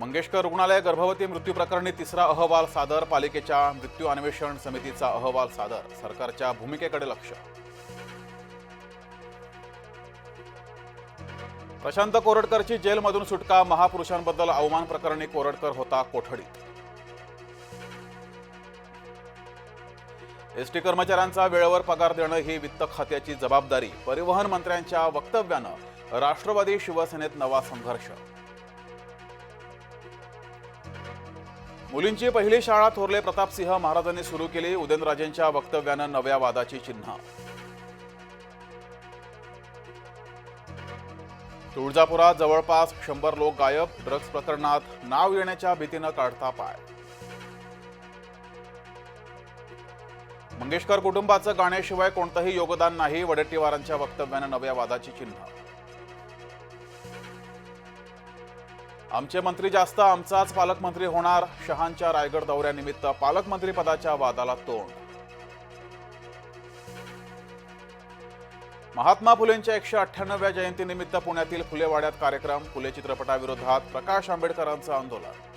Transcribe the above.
मंगेशकर रुग्णालय गर्भवती मृत्यू प्रकरणी तिसरा अहवाल सादर पालिकेच्या मृत्यू अन्वेषण समितीचा अहवाल सादर सरकारच्या भूमिकेकडे लक्ष. प्रशांत कोरडकरची जेलमधून सुटका महापुरुषांबद्दल अवमान प्रकरणी कोरडकर होता कोठडीत. एसटी कर्मचाऱ्यांचा वेळेवर पगार देणं ही वित्त खात्याची जबाबदारी परिवहन मंत्र्यांच्या वक्तव्यानं राष्ट्रवादी शिवसेनेत नवा संघर्ष. मुलींची पहिली शाळा थोरले प्रतापसिंह महाराजांनी सुरू केली. उदयनराजेंच्या वक्तव्यानं नव्या वादाची चिन्ह. तुळजापुरात जवळपास शंभर लोक गायब. ड्रग्ज प्रकरणात नाव येण्याच्या भीतीनं काढता पाय. मंगेशकर कुटुंबाचं गाण्याशिवाय कोणतंही योगदान नाही. वडेट्टीवारांच्या वक्तव्यानं नव्या वादाची चिन्ह. आमचे मंत्री जास्त आमचाच पालकमंत्री होणार. शहांच्या रायगड दौऱ्यानिमित्त पालकमंत्री पदाच्या वादाला तोंड. महात्मा फुलेंच्या एकशे अठ्ठ्याण्णव्या जयंतीनिमित्त पुण्यातील फुलेवाड्यात कार्यक्रम. फुले चित्रपटाविरोधात प्रकाश आंबेडकरांचं आंदोलन.